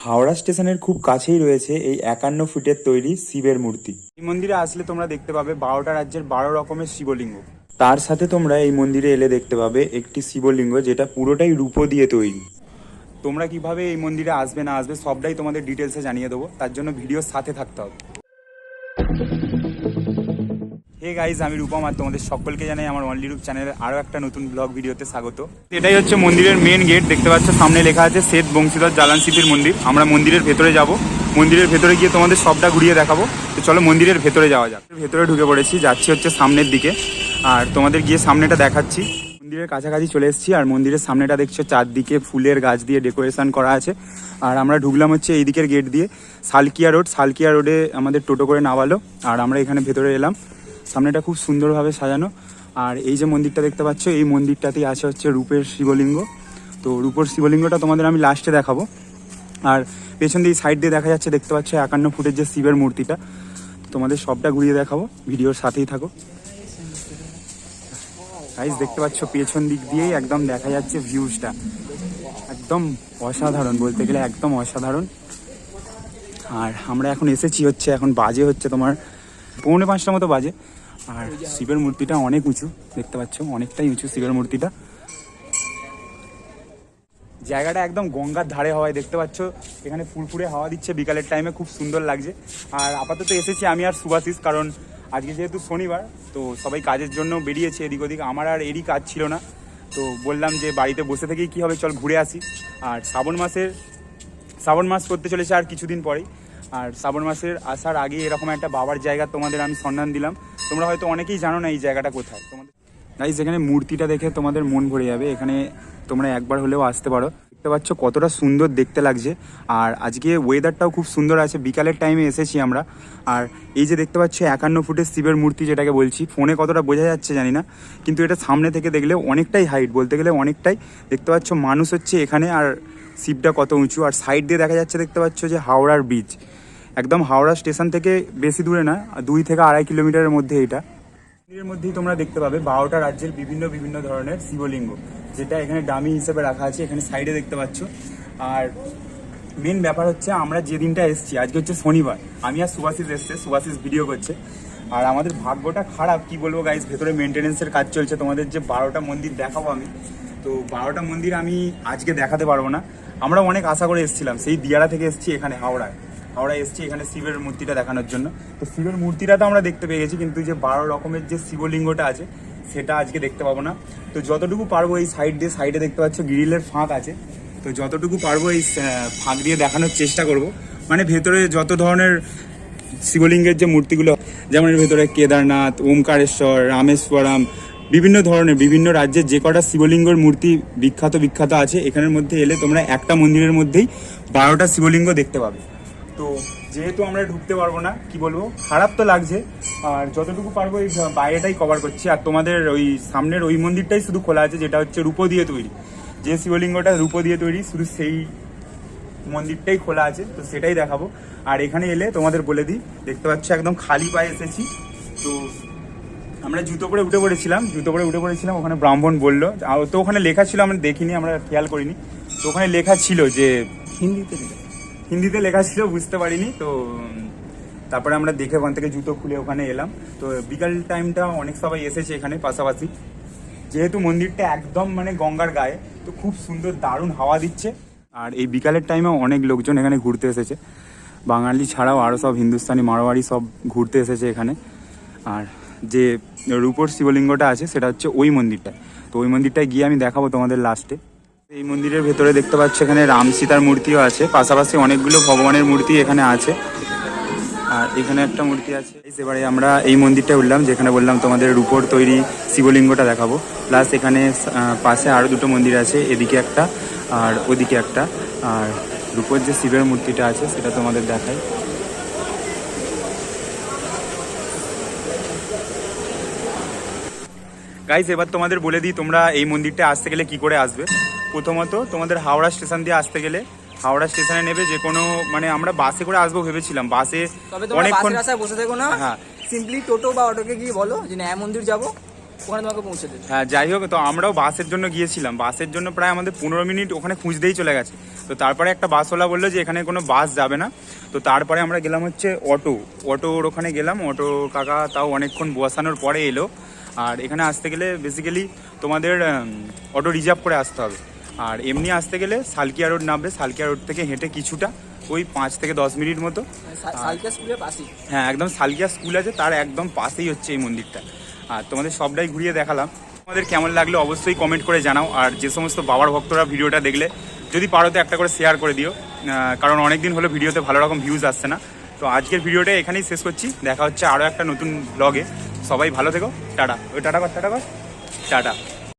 হাওড়া স্টেশনের খুব কাছেই রয়েছে এই একান্ন ফুটের তৈরি শিবের মূর্তি। এই মন্দিরে আসলে তোমরা দেখতে পাবে বারোটা রাজ্যের বারো রকমের শিবলিঙ্গ। তার সাথে তোমরা এই মন্দিরে এলে দেখতে পাবে একটি শিবলিঙ্গ যেটা পুরোটাই রূপো দিয়ে তৈরি। তোমরা কীভাবে এই মন্দিরে আসবে না আসবে সবটাই তোমাদের ডিটেলসে জানিয়ে দেবো। তার জন্য ভিডিওর সাথে থাকতে হবে। হে গাইজ আমি রূপম আর তোমাদের সকলকে জানাই আমার অনলি রূপ চ্যানেলের আরও একটা নতুন ব্লগ ভিডিওতে স্বাগত। এটাই হচ্ছে মন্দিরের মেন গেট দেখতে পাচ্ছ সামনে লেখা আছে শ্বেত বংশীধর জালান সিপির মন্দির। আমরা মন্দিরের ভেতরে যাব। মন্দিরের ভেতরে গিয়ে তোমাদের সবটা ঘুরিয়ে দেখাবো। তো চলো মন্দিরের ভেতরে যাওয়া যাক। ভেতরে ঢুকে পড়েছি, যাচ্ছি হচ্ছে সামনের দিকে। আর তোমাদের গিয়ে সামনেটা দেখাচ্ছি। মন্দিরের কাছাকাছি চলে এসেছি, আর মন্দিরের সামনেটা দেখছ চারদিকে ফুলের গাছ দিয়ে ডেকোরেশন করা আছে। আর আমরা ঢুকলাম হচ্ছে এই দিকের গেট দিয়ে, সালকিয়া রোড সালকিয়া রোডে আমাদের টোটো করে নামালো, আর আমরা এখানে ভেতরে এলাম। সামনেটা খুব সুন্দরভাবে সাজানো। আর এই যে মন্দিরটা দেখতে পাচ্ছ, এই মন্দিরটাতেই আছে হচ্ছে রূপের শিবলিঙ্গ। তো রূপর শিবলিঙ্গটা তোমাদের আমি লাস্টে দেখাবো। আর পেছন দিয়ে সাইড দিয়ে দেখা যাচ্ছে, দেখতে পাচ্ছ একান্ন ফুটের যে শিবের মূর্তিটা। তোমাদের সবটা ঘুরিয়ে দেখাবো, ভিডিওর সাথেই থাকো। গাইজ দেখতে পাচ্ছ পেছন দিক দিয়েই একদম দেখা যাচ্ছে ভিউজটা একদম অসাধারণ বলতে গেলে, একদম অসাধারণ। আর আমরা এখন এসেছি হচ্ছে, এখন বাজে হচ্ছে তোমার পৌনে পাঁচটা মতো বাজে। আর শিবের মূর্তিটা অনেক উঁচু দেখতে পাচ্ছ অনেকটাই উঁচু শিবের মূর্তিটা। জায়গাটা একদম গঙ্গার ধারে হওয়ায় দেখতে পাচ্ছ এখানে ফুরফুরে হাওয়া দিচ্ছে বিকালের টাইমে খুব সুন্দর লাগছে। আর আপাতত এসেছি আমি আর সুভাশিস কারণ আজকে যেহেতু শনিবার তো সবাই কাজের জন্য বেরিয়েছে এদিক ওদিক। আমার আর এরই কাজ ছিল না তো বললাম যে বাড়িতে বসে থেকেই কী হবে চল ঘুরে আসি। আর শ্রাবণ মাসের শ্রাবণ মাস করতে চলেছে আর কিছুদিন পরেই। আর শ্রাবণ মাসের আসার আগে এরকম একটা বাবার জায়গা তোমাদের আমি সন্ধান দিলাম। তোমরা হয়তো অনেকেই জানো না এই জায়গাটা কোথায়। তোমাদের গাইজ এখানে মূর্তিটা দেখে তোমাদের মন ভরে যাবে। এখানে তোমরা একবার হলেও আসতে পারো। দেখতে পাচ্ছ কতটা সুন্দর দেখতে লাগছে। আর আজকে ওয়েদারটাও খুব সুন্দর আছে। বিকালের টাইমে এসেছি আমরা। আর এই যে দেখতে পাচ্ছ একান্ন ফুটের শিবের মূর্তি যেটাকে বলছি ফোনে কতটা বোঝা যাচ্ছে জানি না। কিন্তু এটা সামনে থেকে দেখলে অনেকটাই হাইট বলতে গেলে অনেকটাই। দেখতে পাচ্ছ মানুষ হচ্ছে এখানে। আর শিবটা কত উঁচু, আর সাইড দিয়ে দেখা যাচ্ছে, দেখতে পাচ্ছ যে হাওড়ার ব্রিজ একদম হাওড়া স্টেশন থেকে বেশি দূরে না, দুই থেকে আড়াই কিলোমিটারের মধ্যে এটা। এর মধ্যেই তোমরা দেখতে পাবে বারোটা রাজ্যের বিভিন্ন বিভিন্ন ধরনের শিবলিঙ্গ, যেটা এখানে ডামি হিসেবে রাখা আছে, এখানে সাইডে দেখতে পাচ্ছ। আর মেন ব্যাপার হচ্ছে আমরা যে দিনটা এসেছি, আজকে হচ্ছে শনিবার। আমি আর সুভাষিস এসছে, সুভাষিস ভিডিও করছে। আর আমাদের ভাগ্যটা খারাপ, কি বলব গাইজ ভেতরে মেনটেনেন্সের কাজ চলছে। তোমাদের যে বারোটা মন্দির দেখাবো আমি, তো বারোটা মন্দির আমি আজকে দেখাতে পারব না। আমরা অনেক আশা করে এসেছিলাম। সেই দিয়ারা থেকে এসেছি এখানে, হাওড়ায়। হাওড়ায় এসেছি এখানে শিবের মূর্তিটা দেখানোর জন্য। তো শিবের মূর্তিটা তো আমরা দেখতে পেয়ে গেছি, কিন্তু যে বারো রকমের যে শিবলিঙ্গটা আছে, সেটা আজকে দেখতে পাবো না। তো যতটুকু পারব এই সাইড দিয়ে সাইডে দেখতে পাচ্ছ গ্রিলের ফাঁক আছে। তো যতটুকু পারব এই ফাঁক দিয়ে দেখানোর চেষ্টা করব। মানে ভেতরে যত ধরনের শিবলিঙ্গের যে মূর্তিগুলো, যেমন এর ভেতরে কেদারনাথ, ওমকারেশ্বর, রামেশ্বরম বিভিন্ন ধরনের, বিভিন্ন রাজ্যের যে কটা শিবলিঙ্গর মূর্তি বিখ্যাত বিখ্যাত আছে, এখানের মধ্যে এলে তোমরা একটা মন্দিরের মধ্যেই বারোটা শিবলিঙ্গ দেখতে পাবে। তো যেহেতু আমরা ঢুকতে পারব না, কি বলব? খারাপ তো লাগছে, আর যতটুকু পারব এই বাইরেটাই কভার করছি। আর তোমাদের ওই সামনের ওই মন্দিরটাই শুধু খোলা আছে, যেটা হচ্ছে রূপো দিয়ে তৈরি। যে শিবলিঙ্গটা রূপো দিয়ে তৈরি, শুধু সেই মন্দিরটাই খোলা আছে, তো সেটাই দেখাবো। আর এখানে এলে তোমাদের বলে দিই, দেখতে পাচ্ছ একদম খালি পায়ে এসেছি। তো আমরা জুতো পরে উঠে পড়েছিলাম জুতো পরে উঠে পড়েছিলাম ওখানে ব্রাহ্মণ বলল। আর তো ওখানে লেখা ছিল আমরা দেখিনি আমরা খেয়াল করিনি। তো ওখানে লেখা ছিল যে হিন্দিতে হিন্দিতে লেখা ছিল বুঝতে পারিনি। তো তারপরে আমরা দেখে ওখান থেকে জুতো খুলে ওখানে এলাম। তো বিকাল টাইমটা অনেক সবাই এসেছে এখানে পাশাপাশি। যেহেতু মন্দিরটা একদম মানে গঙ্গার গায়ে তো খুব সুন্দর দারুণ হাওয়া দিচ্ছে। আর এই বিকালের টাইমেও অনেক লোকজন এখানে ঘুরতে এসেছে। বাঙালি ছাড়াও আরও সব হিন্দুস্তানি মারোয়ারি সব ঘুরতে এসেছে এখানে। আর যে রূপর শিবলিঙ্গটা আছে, সেটা হচ্ছে ওই মন্দিরটা তো ওই মন্দিরটায় গিয়ে আমি দেখাবো তোমাদের লাস্টে এই মন্দিরের ভেতরে দেখতে পাচ্ছ এখানে রাম সীতার মূর্তিও আছে। পাশাপাশি অনেকগুলো ভগবানের মূর্তি এখানে আছে। আর এখানে একটা মূর্তি আছে। এবারে আমরা এই মন্দিরটা উঠলাম, যেখানে বললাম তোমাদের রূপোর তৈরি শিবলিঙ্গটা দেখাবো। প্লাস এখানে পাশে আরও দুটো মন্দির আছে, এদিকে একটা আর ওদিকে একটা। আর রূপোর যে শিবের মূর্তিটা আছে, সেটা তোমাদের দেখাই। গাইজ এবার তোমাদের বলে দিই তোমরা এই মন্দিরটা আসতে গেলে কি করে আসবে। প্রথমত তোমাদের হাওড়া স্টেশন দিয়ে আসতে গেলে হাওড়া স্টেশনে নেবে যে কোনো মানে আমরা বাসে করে আসব ভেবেছিলাম। বাসে অনেকক্ষণ বসে থেকো না। হ্যাঁ। সিম্পলি টোটো বা অটোকে গিয়ে বলো যে ন্যায় মন্দির যাব ওখানে তোমাকে পৌঁছে দেবে। হ্যাঁ যাই হোক তো আমরাও বাসের জন্য গিয়েছিলাম। বাসের জন্য প্রায় আমাদের পনেরো মিনিট ওখানে খুঁজতেই চলে গেছে। তো তারপরে একটা বাসওয়ালা বলল যে এখানে কোনো বাস যাবে না। তো তারপরে আমরা গেলাম হচ্ছে অটো। অটোর ওখানে গেলাম। অটো কাকা তাও অনেকক্ষণ বসানোর পরে এলো। আর এখানে আসতে গেলে বেসিক্যালি তোমাদের অটো রিজার্ভ করে আসতে হবে। আর এমনি আসতে গেলে সালকিয়া রোড নামবে। সালকিয়া রোড থেকে হেঁটে কিছুটা ওই পাঁচ থেকে দশ মিনিট মতো। হ্যাঁ একদম সালকিয়া স্কুল আছে তার একদম পাশেই হচ্ছে এই মন্দিরটা। আর তোমাদের সবটাই ঘুরিয়ে দেখালাম। তোমাদের কেমন লাগল অবশ্যই কমেন্ট করে জানাও। আর যে সমস্ত বাবার ভক্তরা ভিডিওটা দেখলে যদি পারো তো একটা করে শেয়ার করে দিও। কারণ অনেকদিন হলো ভিডিওতে ভালো রকম ভিউজ আসছে না। তো আজকের ভিডিওটা এখানেই শেষ করছি। দেখা হচ্ছে আরও একটা নতুন ব্লগে সবাই ভালো থেকো টাটা। ওই টাটা কর টাটা কর। টাটা।